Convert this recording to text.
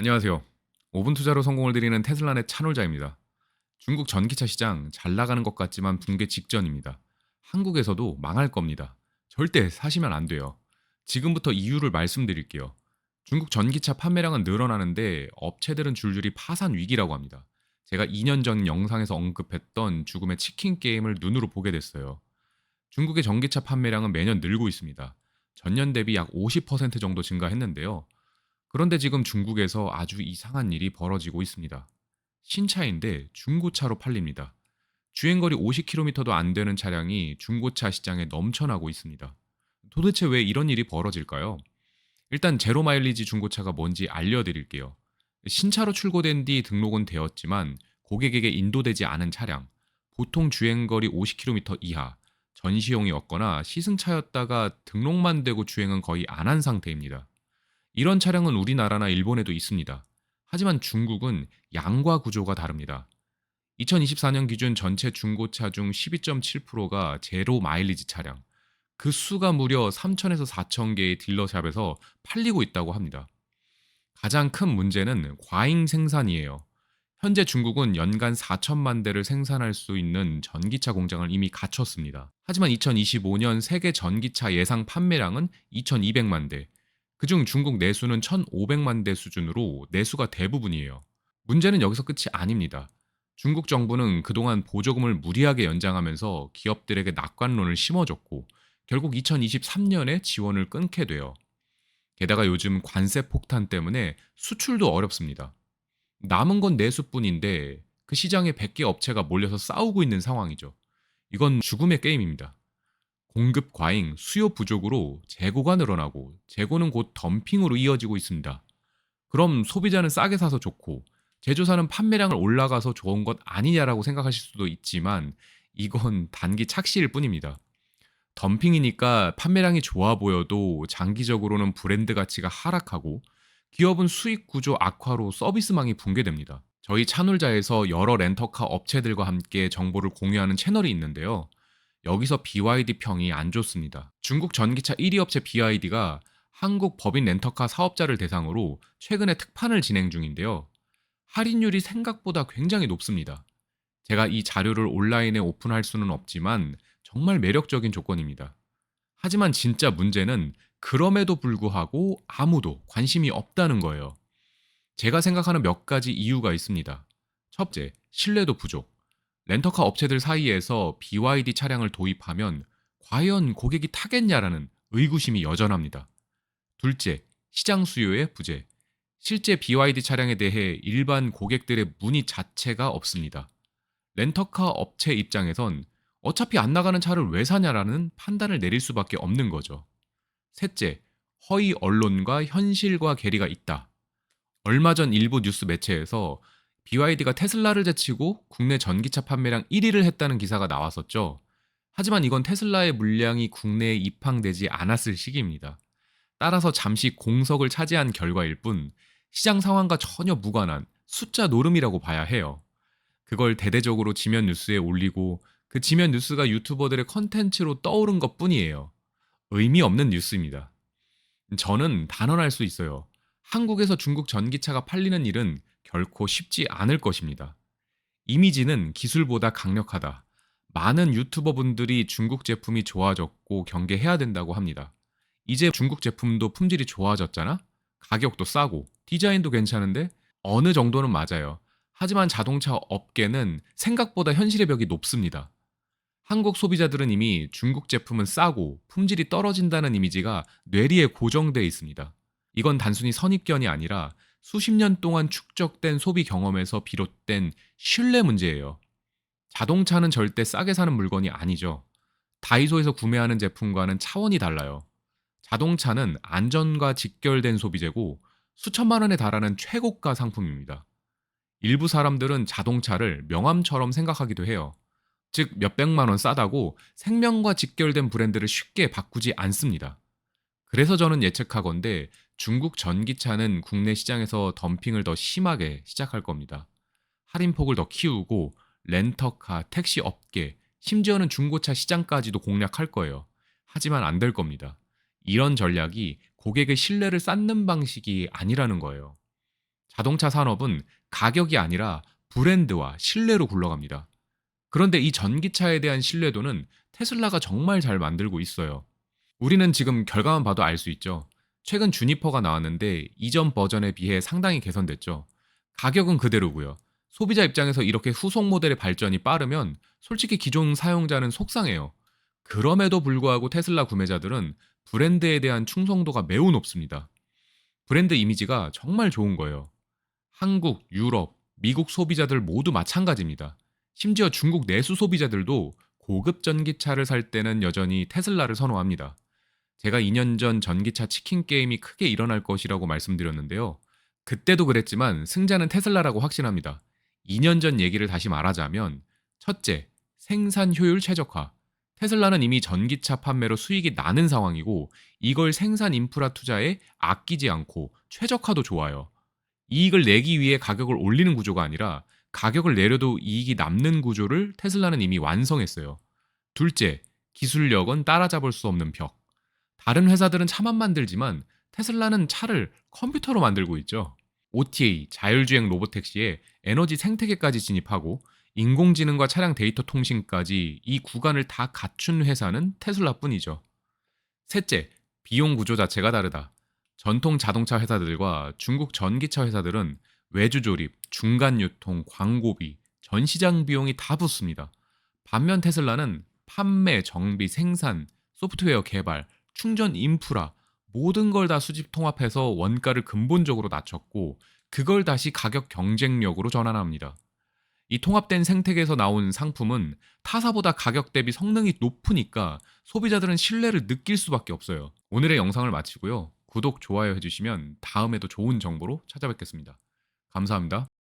안녕하세요. 5분 투자로 성공을 드리는 테슬라의 차놀자입니다. 중국 전기차 시장 잘 나가는 것 같지만 붕괴 직전입니다. 한국에서도 망할 겁니다. 절대 사시면 안 돼요. 지금부터 이유를 말씀드릴게요. 중국 전기차 판매량은 늘어나는데 업체들은 줄줄이 파산 위기라고 합니다. 제가 2년 전 영상에서 언급했던 죽음의 치킨 게임을 눈으로 보게 됐어요. 중국의 전기차 판매량은 매년 늘고 있습니다. 전년 대비 약 50% 정도 증가했는데요. 그런데 지금 중국에서 아주 이상한 일이 벌어지고 있습니다. 신차인데 중고차로 팔립니다. 주행거리 50km도 안 되는 차량이 중고차 시장에 넘쳐나고 있습니다. 도대체 왜 이런 일이 벌어질까요? 일단 제로 마일리지 중고차가 뭔지 알려드릴게요. 신차로 출고된 뒤 등록은 되었지만 고객에게 인도되지 않은 차량, 보통 주행거리 50km 이하, 전시용이었거나 시승차였다가 등록만 되고 주행은 거의 안 한 상태입니다. 이런 차량은 우리나라나 일본에도 있습니다. 하지만 중국은 양과 구조가 다릅니다. 2024년 기준 전체 중고차 중 12.7%가 제로 마일리지 차량, 그 수가 무려 3천에서 4천 개의 딜러샵에서 팔리고 있다고 합니다. 가장 큰 문제는 과잉 생산이에요. 현재 중국은 연간 4천만 대를 생산할 수 있는 전기차 공장을 이미 갖췄습니다. 하지만 2025년 세계 전기차 예상 판매량은 2,200만 대, 그중 중국 내수는 1,500만 대 수준으로 내수가 대부분이에요. 문제는 여기서 끝이 아닙니다. 중국 정부는 그동안 보조금을 무리하게 연장하면서 기업들에게 낙관론을 심어줬고 결국 2023년에 지원을 끊게 돼요. 게다가 요즘 관세 폭탄 때문에 수출도 어렵습니다. 남은 건 내수뿐인데 그 시장에 100개 업체가 몰려서 싸우고 있는 상황이죠. 이건 죽음의 게임입니다. 공급 과잉, 수요 부족으로 재고가 늘어나고 재고는 곧 덤핑으로 이어지고 있습니다. 그럼 소비자는 싸게 사서 좋고 제조사는 판매량을 올라가서 좋은 것 아니냐라고 생각하실 수도 있지만 이건 단기 착시일 뿐입니다. 덤핑이니까 판매량이 좋아 보여도 장기적으로는 브랜드 가치가 하락하고 기업은 수익 구조 악화로 서비스망이 붕괴됩니다. 저희 차놀자에서 여러 렌터카 업체들과 함께 정보를 공유하는 채널이 있는데요. 여기서 BYD 평이 안 좋습니다. 중국 전기차 1위 업체 BYD가 한국 법인 렌터카 사업자를 대상으로 최근에 특판을 진행 중인데요. 할인율이 생각보다 굉장히 높습니다. 제가 이 자료를 온라인에 오픈할 수는 없지만 정말 매력적인 조건입니다. 하지만 진짜 문제는 그럼에도 불구하고 아무도 관심이 없다는 거예요. 제가 생각하는 몇 가지 이유가 있습니다. 첫째, 신뢰도 부족. 렌터카 업체들 사이에서 BYD 차량을 도입하면 과연 고객이 타겠냐라는 의구심이 여전합니다. 둘째, 시장 수요의 부재. 실제 BYD 차량에 대해 일반 고객들의 문의 자체가 없습니다. 렌터카 업체 입장에선 어차피 안 나가는 차를 왜 사냐라는 판단을 내릴 수밖에 없는 거죠. 셋째, 허위 언론과 현실과 괴리가 있다. 얼마 전 일부 뉴스 매체에서 BYD가 테슬라를 제치고 국내 전기차 판매량 1위를 했다는 기사가 나왔었죠. 하지만 이건 테슬라의 물량이 국내에 입항되지 않았을 시기입니다. 따라서 잠시 공석을 차지한 결과일 뿐 시장 상황과 전혀 무관한 숫자 노름이라고 봐야 해요. 그걸 대대적으로 지면 뉴스에 올리고 그 지면 뉴스가 유튜버들의 컨텐츠로 떠오른 것 뿐이에요. 의미 없는 뉴스입니다. 저는 단언할 수 있어요. 한국에서 중국 전기차가 팔리는 일은 결코 쉽지 않을 것입니다. 이미지는 기술보다 강력하다. 많은 유튜버 분들이 중국 제품이 좋아졌고 경계해야 된다고 합니다. 이제 중국 제품도 품질이 좋아졌잖아? 가격도 싸고 디자인도 괜찮은데 어느 정도는 맞아요. 하지만 자동차 업계는 생각보다 현실의 벽이 높습니다. 한국 소비자들은 이미 중국 제품은 싸고 품질이 떨어진다는 이미지가 뇌리에 고정되어 있습니다. 이건 단순히 선입견이 아니라 수십 년 동안 축적된 소비 경험에서 비롯된 신뢰 문제예요. 자동차는 절대 싸게 사는 물건이 아니죠. 다이소에서 구매하는 제품과는 차원이 달라요. 자동차는 안전과 직결된 소비재고 수천만 원에 달하는 최고가 상품입니다. 일부 사람들은 자동차를 명함처럼 생각하기도 해요. 즉, 몇백만 원 싸다고 생명과 직결된 브랜드를 쉽게 바꾸지 않습니다. 그래서 저는 예측하건대 중국 전기차는 국내 시장에서 덤핑을 더 심하게 시작할 겁니다. 할인폭을 더 키우고 렌터카, 택시 업계, 심지어는 중고차 시장까지도 공략할 거예요. 하지만 안 될 겁니다. 이런 전략이 고객의 신뢰를 쌓는 방식이 아니라는 거예요. 자동차 산업은 가격이 아니라 브랜드와 신뢰로 굴러갑니다. 그런데 이 전기차에 대한 신뢰도는 테슬라가 정말 잘 만들고 있어요. 우리는 지금 결과만 봐도 알 수 있죠. 최근 주니퍼가 나왔는데 이전 버전에 비해 상당히 개선됐죠. 가격은 그대로고요. 소비자 입장에서 이렇게 후속 모델의 발전이 빠르면 솔직히 기존 사용자는 속상해요. 그럼에도 불구하고 테슬라 구매자들은 브랜드에 대한 충성도가 매우 높습니다. 브랜드 이미지가 정말 좋은 거예요. 한국, 유럽, 미국 소비자들 모두 마찬가지입니다. 심지어 중국 내수 소비자들도 고급 전기차를 살 때는 여전히 테슬라를 선호합니다. 제가 2년 전 전기차 치킨 게임이 크게 일어날 것이라고 말씀드렸는데요. 그때도 그랬지만 승자는 테슬라라고 확신합니다. 2년 전 얘기를 다시 말하자면 첫째, 생산 효율 최적화. 테슬라는 이미 전기차 판매로 수익이 나는 상황이고 이걸 생산 인프라 투자에 아끼지 않고 최적화도 좋아요. 이익을 내기 위해 가격을 올리는 구조가 아니라 가격을 내려도 이익이 남는 구조를 테슬라는 이미 완성했어요. 둘째, 기술력은 따라잡을 수 없는 벽. 다른 회사들은 차만 만들지만 테슬라는 차를 컴퓨터로 만들고 있죠. OTA, 자율주행 로보택시에 에너지 생태계까지 진입하고 인공지능과 차량 데이터 통신까지 이 구간을 다 갖춘 회사는 테슬라뿐이죠. 셋째, 비용 구조 자체가 다르다. 전통 자동차 회사들과 중국 전기차 회사들은 외주 조립, 중간 유통, 광고비, 전시장 비용이 다 붙습니다. 반면 테슬라는 판매, 정비, 생산, 소프트웨어 개발, 충전 인프라 모든 걸 다 수집 통합해서 원가를 근본적으로 낮췄고 그걸 다시 가격 경쟁력으로 전환합니다. 이 통합된 생태계에서 나온 상품은 타사보다 가격 대비 성능이 높으니까 소비자들은 신뢰를 느낄 수밖에 없어요. 오늘의 영상을 마치고요. 구독, 좋아요 해주시면 다음에도 좋은 정보로 찾아뵙겠습니다. 감사합니다.